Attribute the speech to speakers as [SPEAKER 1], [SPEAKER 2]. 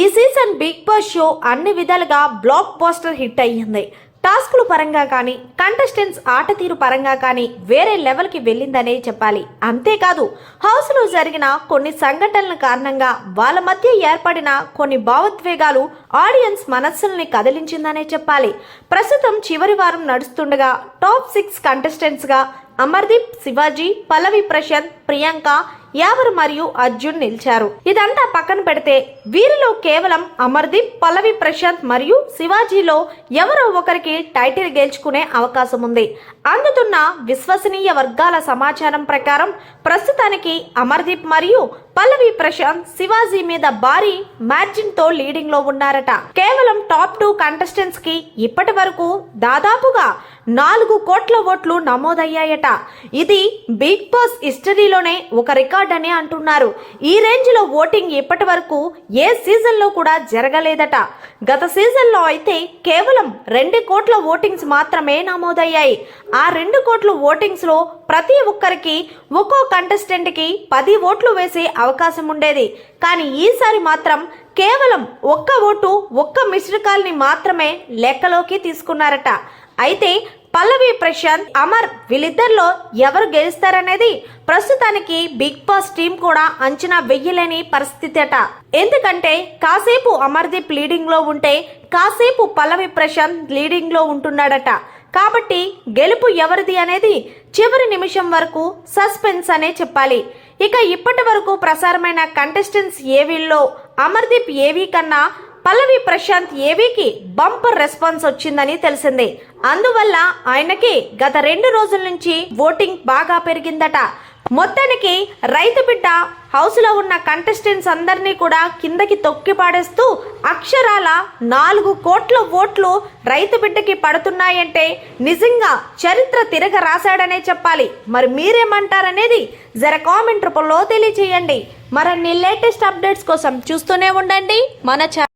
[SPEAKER 1] ఈ season big boss show అన్ని విధాలుగా బ్లాక్ పోస్టర్ హిట్ అయ్యింది. టాస్కుల పరంగా కానీ కంటెస్టెంట్స్ ఆట తీరు పరంగా కానీ వేరే లెవెల్కి వెళ్ళిందనే చెప్పాలి. అంతేకాదు హౌస్లో జరిగిన కొన్ని సంఘటనల కారణంగా వాళ్ళ మధ్య ఏర్పడిన కొన్ని భావోద్వేగాలు ఆడియన్స్ మనస్సుల్ని కదిలించిందనే చెప్పాలి. ప్రస్తుతం చివరి వారం నడుస్తుండగా టాప్ సిక్స్ కంటెస్టెంట్స్గా అమర్దీప్ శివాజీ పల్లవి ప్రశాంత్ ప్రియాంక యావర్ మరియు అర్జున్ నిలిచారు. ఇదంతా పక్కన పెడితే వీరిలో కేవలం అమర్దీప్ పల్లవి ప్రశాంత్ మరియు శివాజీలో ఎవరో ఒకరికి టైటిల్ గెలుచుకునే అవకాశం ఉంది. అందుతున్న విశ్వసనీయ వర్గాల సమాచారం ప్రకారం ప్రస్తుతానికి అమర్దీప్ మరియు పల్లవి ప్రశాంత్ శివాజీ మీద భారీ మార్జిన్తో లీడింగ్లో ఉన్నారట. కేవలం టాప్ టూ కంటెస్టెంట్స్కి ఇప్పటి వరకు దాదాపుగా నాలుగు కోట్ల ఓట్లు నమోదయ్యాయట. ఇది బిగ్ బాస్ హిస్టరీలోనే ఒక రికార్డ్ అని అంటున్నారు. ఈ రేంజ్లో ఓటింగ్ ఇప్పటి వరకు ఏ సీజన్లో కూడా జరగలేదట. గత సీజన్లో అయితే కేవలం రెండు కోట్ల ఓటింగ్స్ మాత్రమే నమోదయ్యాయి. ఆ రెండు కోట్ల ఓటింగ్స్లో ప్రతి ఒక్కరికి ఒక్కో కంటెస్టెంట్కి పది ఓట్లు వేసే అవకాశం ఉండేది. కానీ ఈసారి మాత్రం కేవలం ఒక్క ఓటు ఒక్క మిస్డ్ కాల్ని మాత్రమే లెక్కలోకి తీసుకున్నారట. అయితే పల్లవి ప్రశాంత్ అమర్ వీళ్ళిద్దరిలో ఎవరు గెలుస్తారనేది ప్రస్తుతానికి బిగ్ బాస్ టీం కూడా అంచనా వెయ్యలేని పరిస్థితి అట ఎందుకంటే కాసేపు అమర్దీప్ లీడింగ్లో ఉంటే కాసేపు పల్లవి ప్రశాంత్ లీడింగ్లో ఉంటున్నాడట. కాబట్టి గెలుపు ఎవరిది అనేది చివరి నిమిషం వరకు సస్పెన్స్ అనే చెప్పాలి. ఇక ఇప్పటి వరకు ప్రసారమైన కంటెస్టెంట్స్ ఏవీల్లో అమర్దీప్ ఏవీ కన్నా పల్లవి ప్రశాంత్ ఏవీకి బంపర్ రెస్పాన్స్ వచ్చిందని తెలిసింది. అందువల్ల ఆయనకి గత రెండు రోజుల నుంచి ఓటింగ్ బాగా పెరిగిందట. మొత్తానికి రైతు బిడ్డ హౌస్లో ఉన్న కంటెస్టెంట్స్ అందరినీ కూడా కిందకి తొక్కి పాడేస్తూ అక్షరాల నాలుగు కోట్ల ఓట్లు రైతు బిడ్డకి పడుతున్నాయంటే నిజంగా చరిత్ర తిరగ రాశాడనే చెప్పాలి. మరి మీరేమంటారనేది జర కామెంట్ రూపంలో తెలియచేయండి. మరిన్ని లేటెస్ట్ అప్డేట్స్ కోసం చూస్తూనే ఉండండి. మన ఛానల్